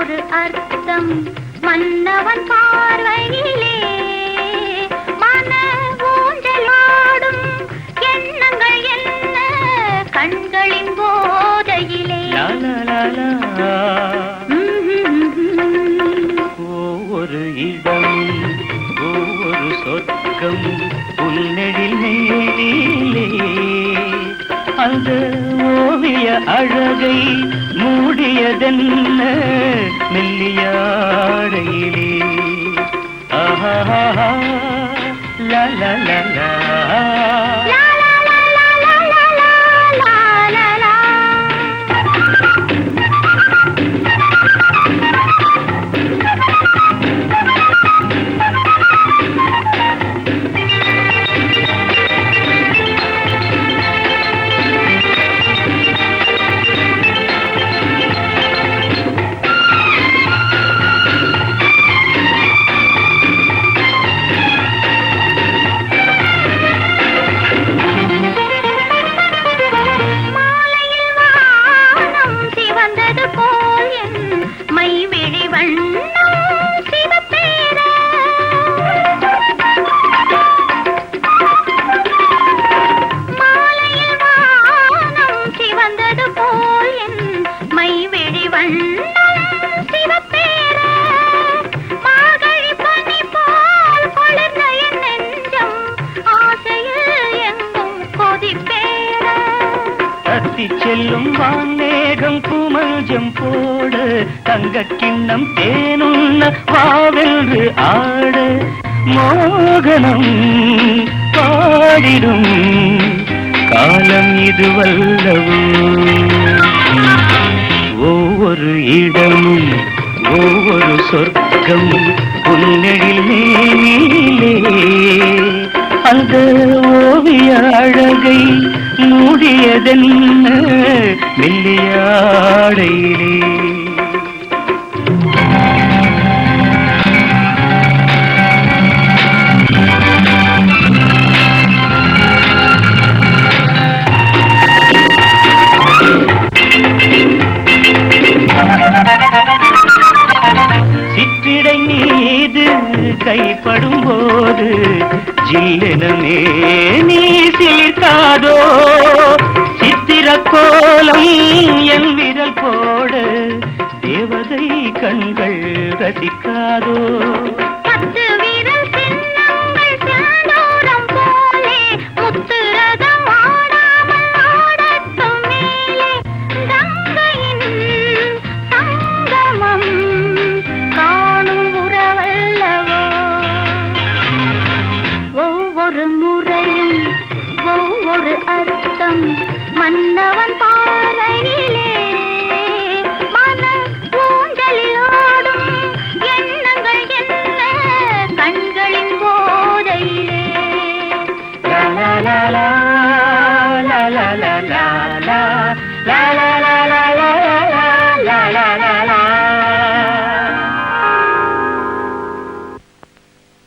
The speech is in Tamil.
ஒரு அர்த்தம். மன்னவன் பார்வையிலே மன ஊஞ்சலாடும் எண்ணங்கள் என்ன? கண்களின் போதையிலே. ஒவ்வொரு இடம் ஒவ்வொரு சொர்க்கம் உன்னடிலே அந்த ஓவிய அழகை மூடியதென்ன மெல்லியாடையிலே ஆஹா லா லா லா லா லா, சொல்லும் வான்மேகம் குமஞ்சம் போட. தங்க கிண்ணம் தேனுண்ண வாவென்று ஆட. மோகனம் பாடிடும் காலம் இதுவல்லவோ? ஒவ்வொரு இடமும் ஒவ்வொரு சொர்க்கம் உன்னெழில் மேலே அந்த ஓவியாழ புதியதென்ன மெல்லியாடையிலே. சிற்றிடை மீது கைப்படும் போது ஜில்லெனமே நீ சிலிர்க்காதோ? சித்திர கோலம் என் விரல் போட தேவதை கண்கள் ரசிக்காதோ?